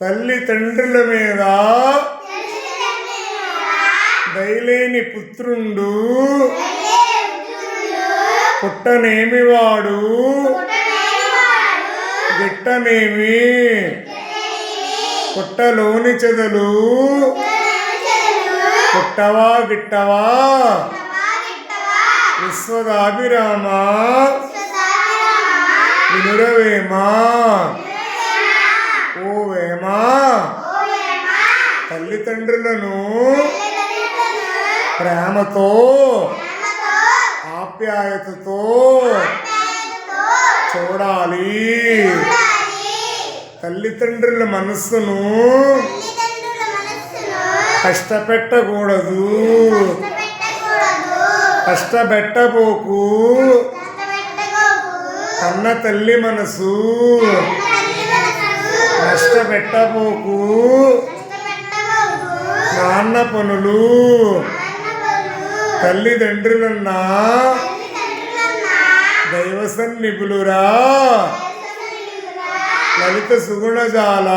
తల్లిదండ్రుల మీద దయలేని పుత్రుండు పుట్టనేమి వాడు గిట్టనేమి పుట్టలోని చెదలు పుట్టవా గిట్టవా విశ్వదాభిరామ వినురవేమా ఓ వేమా తల్లిదండ్రులను ప్రేమతో ఆప్యాయతతో చూడాలి. తల్లిదండ్రుల మనస్సును కష్టపెట్టకూడదు. కష్టపెట్టబోకు. కన్న తల్లి మనసు కష్టపెట్టబోకు. నాన్న పనులు. తల్లిదండ్రులన్నా దైవ సన్నిపులురా లలిత సుగుణజాల.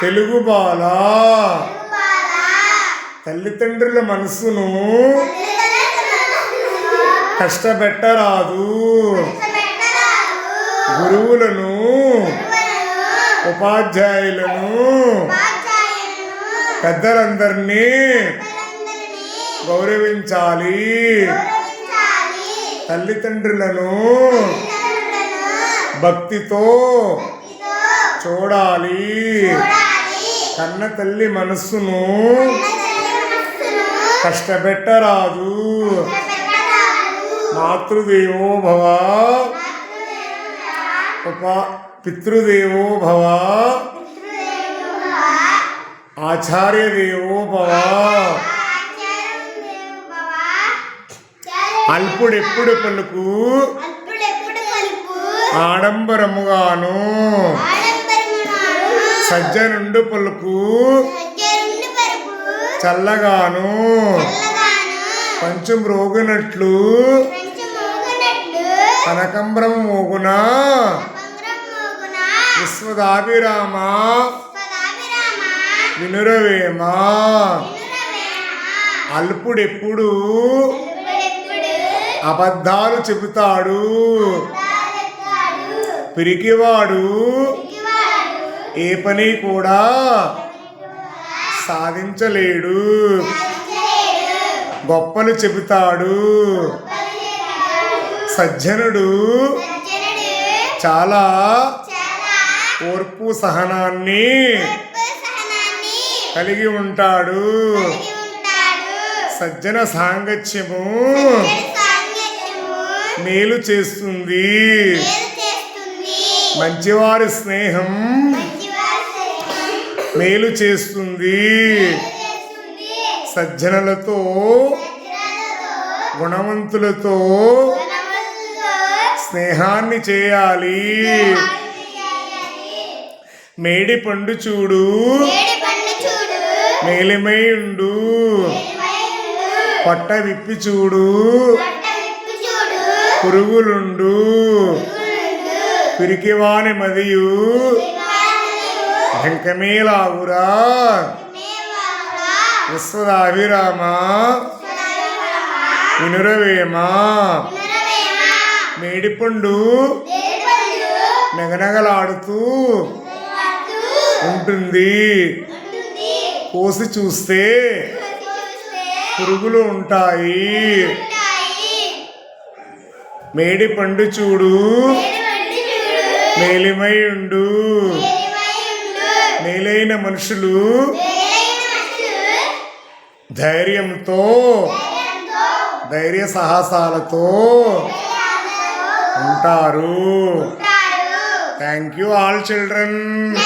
తెలుగు బాల. తల్లిదండ్రుల మనసును. కష్టపెట్టరాదు. గురువులను ఉపాధ్యాయులను పెద్దలందరినీ గౌరవించాలి. తల్లిదండ్రులను భక్తితో చూడాలి. కన్న తల్లి మనస్సును కష్టపెట్టరాదు. మాతృదేవో భవ ఉపా పితృదేవో భవ. ఆచార్యదేవో భవ. అల్పుడెప్పుడు పలుకు? ఆడంబరముగాను. సజ్జనుండు పలుకు. చల్లగాను. కొంచెం రోగినట్లు కనకంబరం మోగున. విశ్వదాభిరామ వినురవేమా? అల్పుడెప్పుడు? అబద్ధాలు చెబుతాడు. పిరికివాడు. ఏ పని కూడా సాధించలేడు. గొప్పలు చెబుతాడు. సజ్జనుడు. చాలా ఓర్పు సహనాన్ని కలిగి ఉంటాడు. సజ్జన సాంగత్యము మేలు చేస్తుంది. మంచివారి స్నేహం మేలు చేస్తుంది. సజ్జనులతో గుణవంతులతో స్నేహాన్ని చేయాలి. మేడి పండు చూడు. మేలిమై ఉండు. పొట్ట విప్పి చూడు. పురుగులుండు. పిరికివాని మదియు. మేవాడా. విశ్వదాభిరామ. వినురవేమా. మేడిపండు. నెగనగలాడుతూ. ఉంటుంది. కోసి చూస్తే పురుగులు ఉంటాయి. మేడి పండు చూడు. మేలిమై ఉండు. మేలైన మనుషులు ధైర్యంతో ధైర్య సాహసాలతో ఉంటారు. Thank you all children